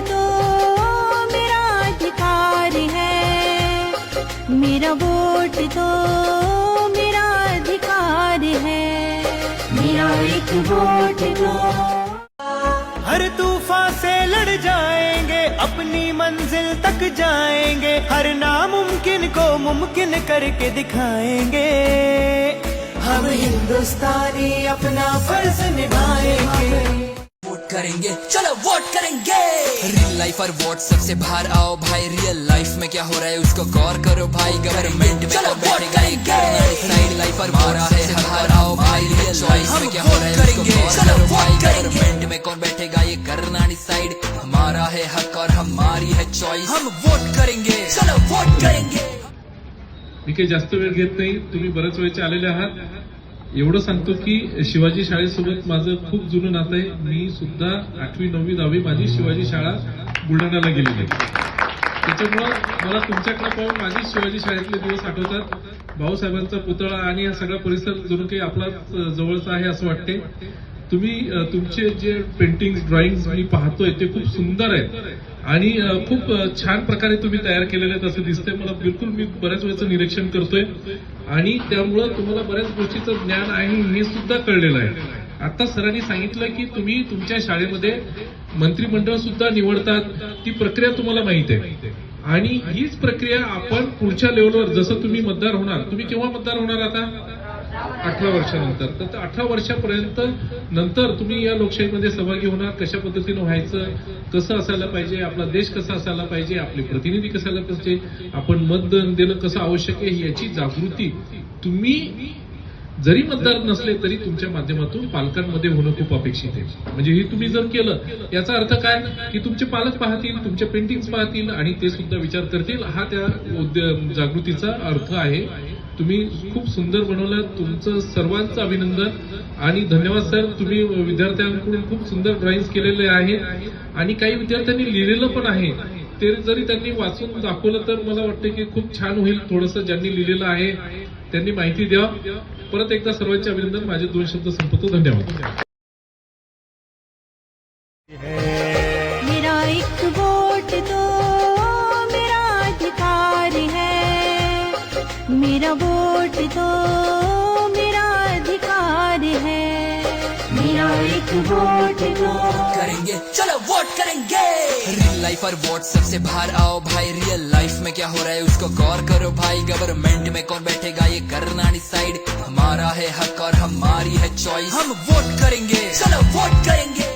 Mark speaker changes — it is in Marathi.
Speaker 1: तो मेरा अधिकार है। मेरा वोट तो मेरा अधिकार है। मेरा एक वोट तो
Speaker 2: हर तूफ़ान से लड़ जाएँगे, अपनी मंजिल तक जाएँगे। हर नामुमकिन को मुमकिन करके दिखाएँगे। हम हिंदुस्तानी अपना फ़र्ज़ निभाएँगे।
Speaker 3: करेंगे। चलो वोट करेंगे। रियल लाइफ और व्हाट्सएप से बाहर आओ भाई। रियल लाइफ में क्या हो रहा है उसको गौर करो भाई। गवर्नमेंट में चलो वोट करेंगे। साइड लाइफ और मारा है। बाहर आओ भाई। रियल लाइफ में क्या हो रहा है उसको गौर करो भाई। गवर्नमेंट में कौन बैठेगा? ये करना साइड हमारा है हक और हमारी है चॉइस हम वोट करेंगे। चलो वोट करेंगे।
Speaker 4: मी काही जास्त वेळ घेत नाही. तुम्ही बऱ्याच वेळचे आलेले आहात. एवढं सांगतो की शिवाजी शाळेसोबत माझं खूप जुनं नातं आहे. मी सुद्धा आठवी नववी दहावी माझी शिवाजी शाळा बुलढाण्याला गेलेली आहे. त्याच्यामुळं मला तुमच्याकडे पाहून माझी शिवाजी शाळेतले दिवस आठवतात. भाऊसाहेबांचा पुतळा आणि हा सगळा परिसर जणू काही आपला जवळचा आहे असं वाटते तुम्ही तुमचे जे पेंटिंग ड्रॉइंग मी पाहतोय ते खूप सुंदर आहेत. आणि खूप छान प्रकारे तुम्ही तयार केलेले आहेत असं दिसतंय. मला बिलकुल मी बऱ्याच वेळेचं निरीक्षण करतोय. आणि त्यामुळं तुम्हाला बऱ्याच गोष्टीचं ज्ञान आहे हे सुद्धा कळलेलं आहे. आता सरांनी सांगितलं की तुम्ही तुमच्या शाळेमध्ये मंत्रिमंडळ सुद्धा निवडतात ती प्रक्रिया तुम्हाला माहीत आहे. आणि हीच प्रक्रिया आपण पुढच्या लेवलवर जसं तुम्ही मतदार होणार तुम्ही केव्हा मतदार होणार आता? अठरा वर्षानंतर. तर त्या अठरा वर्षापर्यंत नंतर तुम्ही या लोकशाहीमध्ये सहभागी होणार कशा पद्धतीनं व्हायचं कसं असायला पाहिजे आपला देश कसा असायला पाहिजे आपले प्रतिनिधी कसायला पाहिजे आपण मतदान देणं कसं आवश्यक आहे याची जागृती तुम्ही जरी मतदार नसले तरी तुमच्या माध्यमातून पालकांमध्ये होणं खूप अपेक्षित आहे. म्हणजे हे तुम्ही जर केलं याचा अर्थ काय? की तुमचे पालक पाहतील तुमचे पेंटिंग्स पाहतील आणि ते सुद्धा विचार करतील. हा त्या जागृतीचा अर्थ आहे. तुम्ही खूप सुंदर बनवलं. तुमचं सर्वांचं अभिनंदन. आणि धन्यवाद सर. तुम्ही विद्यार्थ्यांकडून खूप सुंदर ड्रॉइंग केलेले आहेत. आणि काही विद्यार्थ्यांनी लिहिलेलं पण आहे. ते जरी त्यांनी वाचून दाखवलं तर मला वाटतं की खूप छान होईल थोडंसं ज्यांनी लिहिलेलं आहे. त्यांनी माहिती द्या. परत एकदा सर्वांचे अभिनंदन. माझे दोन शब्द संपतो धन्यवाद.
Speaker 1: मेरा वोट तो मेरा अधिकार है। मेरा एक वोट तो
Speaker 3: करेंगे, चलो वोट करेंगे। रियल लाइफ और व्हाट्सएप से बाहर आओ भाई रियल लाइफ में क्या हो रहा है उसको गौर करो भाई। गवर्नमेंट में कौन बैठेगा, ये करना साइड हमारा है हक और हमारी है चॉइस हम वोट करेंगे, चलो वोट करेंगे।